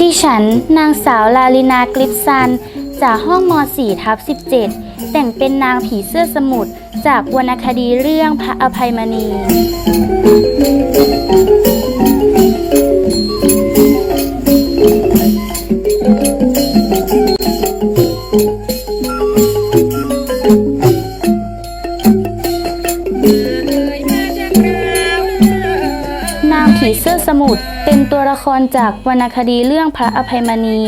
ดิฉัน นางสาวลาลินากลิปซัน จากห้องม .4 ทับ17 แต่งเป็นนางผีเสื้อสมุทรจากวรรณคดีเรื่องพระอภัยมณีนา ผีเสื้อสมุทรเป็นตัวละครจากวรรณคดีเรื่องพระอภัยมณี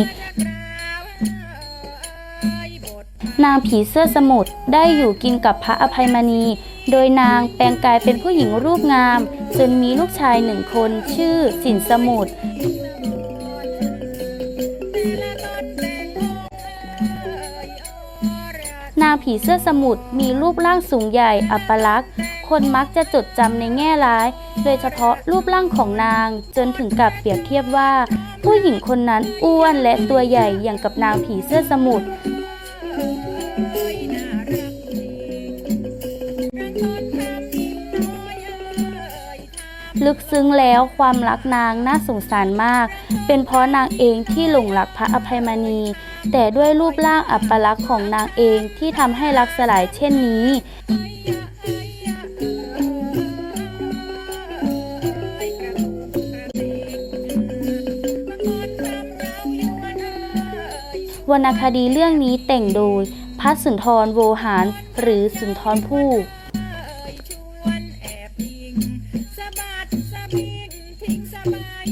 นางผีเสื้อสมุทรได้อยู่กินกับพระอภัยมณี โดยนางแปลงกายเป็นผู้หญิงรูปงาม จนมีลูกชายหนึ่งคนชื่อสินสมุทรนางผีเสื้อสมุทรมีรูปร่างสูงใหญ่อัปลักษณ์ คนมักจะจดจำในแง่ร้าย โดยเฉพาะรูปร่างของนาง จนถึงกับเปรียบเทียบว่า ผู้หญิงคนนั้นอ้วนและตัวใหญ่อย่างกับนางผีเสื้อสมุทรลึกซึ้งแล้วความรักนางน่าสงสารมาก เป็นเพราะนางเองที่หลงรักพระอภัยมณี แต่ด้วยรูปร่างอัปลักษณ์ของนางเองที่ทำให้รักสลายเช่นนี้ รรณคดีเรื่องนี้แต่งโดยพัสุนทรโวหาร หรือสุนทรผู้สบายทิ้งสบาย